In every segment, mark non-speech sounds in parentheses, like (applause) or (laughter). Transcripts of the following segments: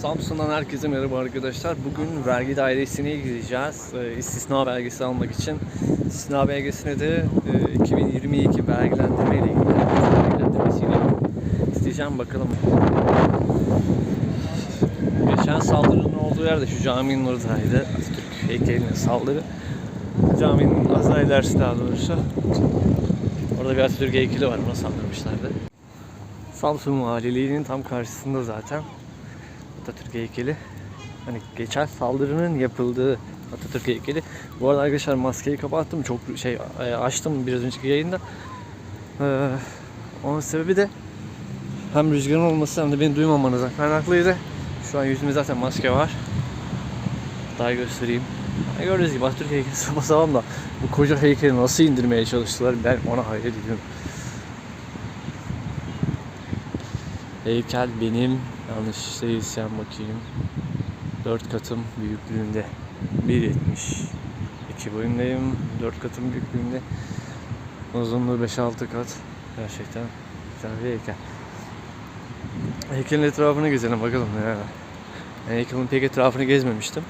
Samsun'dan herkese merhaba arkadaşlar. Bugün vergi dairesine gideceğiz. Ee, istisna belgesi almak için. İstisna belgesine de e, 2022 vergilendirme ile ilgili vergilendirmesiyle isteyeceğim bakalım. Geçen saldırının olduğu yerde şu caminin oradaydı. Atatürk heykeline saldırı. Caminin az daha ilerisi daha doğrusu. Orada bir Atatürk heykeli var. Ona saldırmışlardı. Samsun Valiliği'nin tam karşısında zaten Atatürk heykeli. Hani geçen saldırının yapıldığı Atatürk heykeli. Bu arada arkadaşlar maskeyi kapattım. Çok şey e, açtım biraz önceki yayında. Ee, onun sebebi de hem rüzgarın olması hem de beni duymamanızdan kaynaklıydı. Şu an yüzümde zaten maske var. Daha göstereyim. Ya gördüğünüz gibi Atatürk heykeli (laughs) sapasağlam da bu koca heykeli nasıl indirmeye çalıştılar ben ona hayret ediyorum. Heykel benim. Yanlış değilsem bakayım. 4 katım büyüklüğünde. 1.72 boyundayım. 4 katım büyüklüğünde. Uzunluğu 5-6 kat. Gerçekten güzel bir heykel. Heykelin etrafını gezelim bakalım ne var. Ben heykelin pek etrafını gezmemiştim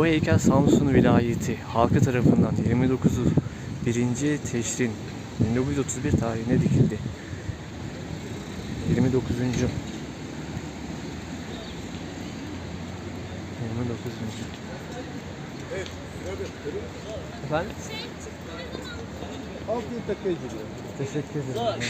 Bu heykel Samsun vilayeti halkı tarafından 29 1. Teşrin 1931 tarihine dikildi. 29. 29. Efendim? Altı dakika gidiyor. Teşekkür ederim.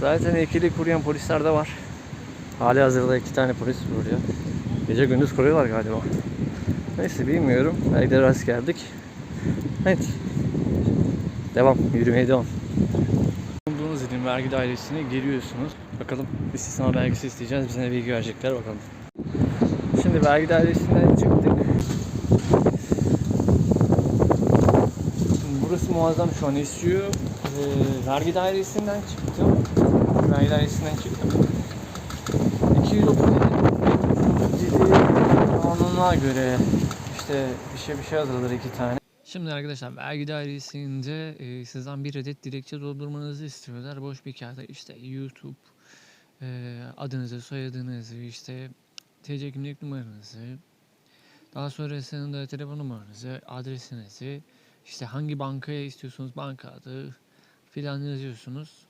Zaten heykeli koruyan polisler de var. Hali hazırda iki tane polis vuruyor. Gece gündüz koruyorlar galiba. Neyse bilmiyorum. Belki de rast geldik. Evet. Devam. Yürümeye devam. Bulunduğunuz ilin vergi dairesine giriyorsunuz. Bakalım istisna belgesi isteyeceğiz. Bize ne bilgi verecekler bakalım. Şimdi vergi dairesinden çıktık. Burası muazzam şu an esiyor. Ee, vergi dairesinden çıktım. Vergi dairesinden çıktım. 237 kanununa göre işte bir şey bir şey yazılır iki tane. Şimdi arkadaşlar vergi dairesinde e, sizden bir adet dilekçe doldurmanızı istiyorlar. Boş bir kağıda işte YouTube e, adınızı, soyadınızı, işte TC kimlik numaranızı, daha sonrasında telefon numaranızı, adresinizi, işte hangi bankaya istiyorsunuz banka adı filan yazıyorsunuz.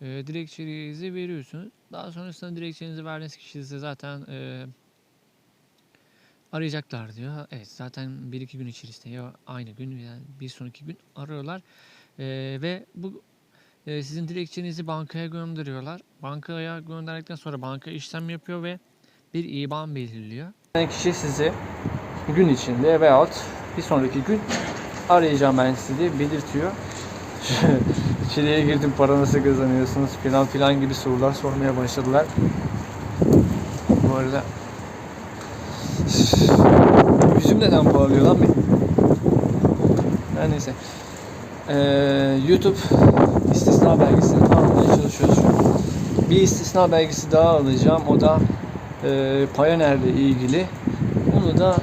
E, dilekçenizi veriyorsunuz. Daha sonrasında dilekçenizi verdiğiniz kişi size zaten e, arayacaklar diyor. Evet zaten bir iki gün içerisinde ya aynı gün ya bir sonraki gün arıyorlar. E, ve bu e, sizin dilekçenizi bankaya gönderiyorlar. Bankaya gönderdikten sonra banka işlem yapıyor ve bir IBAN belirliyor. Kişi sizi gün içinde veyahut bir sonraki gün arayacağım ben sizi diye belirtiyor. (laughs) İçeriye girdim para nasıl kazanıyorsunuz filan filan gibi sorular sormaya başladılar. Bu arada yüzüm neden parlıyor lan benim? Her neyse. Ee, YouTube istisna belgesini tamamlamaya çalışıyoruz şu an. Bir istisna belgesi daha alacağım. O da e, Payoneer'le ilgili. Onu da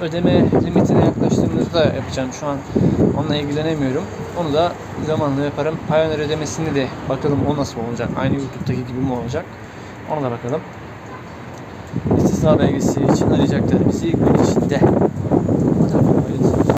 ödeme limitine yaklaştığımızda yapacağım. Şu an onunla ilgilenemiyorum. Onu da zamanla yaparım. Pioneer ödemesini de bakalım o nasıl olacak. Aynı YouTube'daki gibi mi olacak? Ona da bakalım. İstisna belgesi için arayacaklar bizi gün içinde.